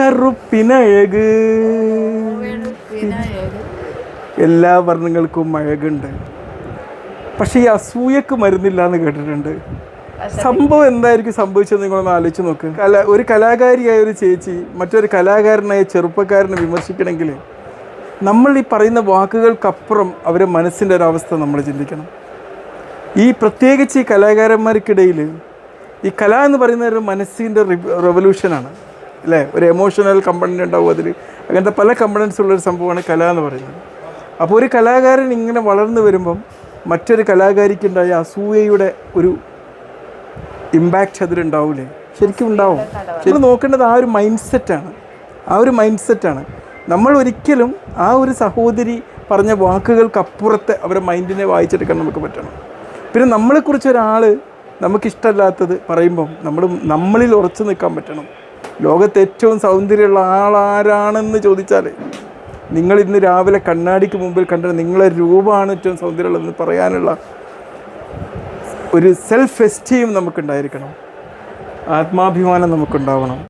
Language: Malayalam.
കറുപ്പിനഴക്. എല്ലാ വർണങ്ങൾക്കും അഴകുണ്ട്. പക്ഷേ ഈ അസൂയക്ക് മരുന്നില്ല എന്ന് കേട്ടിട്ടുണ്ട് സംഭവം എന്തായിരിക്കും സംഭവിച്ചത് നിങ്ങളൊന്ന് ആലോചിച്ച് നോക്ക്. കല ഒരു കലാകാരിയായ ഒരു ചേച്ചി മറ്റൊരു കലാകാരനായ ചെറുപ്പക്കാരനെ വിമർശിക്കണമെങ്കിൽ നമ്മൾ ഈ പറയുന്ന വാക്കുകൾക്കപ്പുറം അവരെ മനസ്സിന്റെ ഒരവസ്ഥ നമ്മൾ ചിന്തിക്കണം. ഈ പ്രത്യേകിച്ച് ഈ കലാകാരന്മാർക്കിടയിൽ ഈ കല എന്ന് പറയുന്ന ഒരു മനസ്സിന്റെ റെവല്യൂഷനാണ് അല്ലേ? ഒരു എമോഷണൽ കമ്പണന്റ് ഉണ്ടാവും അതിൽ അങ്ങനത്തെ പല കമ്പണൻസ് ഉള്ളൊരു സംഭവമാണ് കല എന്ന് പറയുന്നത്. അപ്പോൾ ഒരു കലാകാരൻ ഇങ്ങനെ വളർന്നു വരുമ്പം മറ്റൊരു കലാകാരിക്കുണ്ടായ അസൂയയുടെ ഒരു ഇമ്പാക്റ്റ് അതിലുണ്ടാവില്ലേ ശരിക്കും ഉണ്ടാവും. ശരി നോക്കേണ്ടത് ആ ഒരു മൈൻഡ് സെറ്റാണ് ആ ഒരു മൈൻഡ് സെറ്റാണ് നമ്മൾ ഒരിക്കലും ആ ഒരു സഹോദരി പറഞ്ഞ വാക്കുകൾക്കപ്പുറത്തെ അവരുടെ മൈൻഡിനെ വായിച്ചെടുക്കാൻ നമുക്ക് പറ്റണം. പിന്നെ നമ്മളെക്കുറിച്ച് ഒരാൾ നമുക്കിഷ്ടമല്ലാത്തത് പറയുമ്പം നമ്മൾ നമ്മളിൽ ഉറച്ചു നിൽക്കാൻ പറ്റണം. ലോകത്ത് ഏറ്റവും സൗന്ദര്യമുള്ള ആളാരാണെന്ന് ചോദിച്ചാൽ നിങ്ങൾ ഇന്ന് രാവിലെ കണ്ണാടിക്ക് മുമ്പിൽ കണ്ട നിങ്ങളെ രൂപമാണ് ഏറ്റവും സൗന്ദര്യമുള്ളതെന്ന് പറയാനുള്ള ഒരു സെൽഫ് എസ്റ്റീം നമുക്കുണ്ടായിരിക്കണം. ആത്മാഭിമാനം നമുക്കുണ്ടാവണം.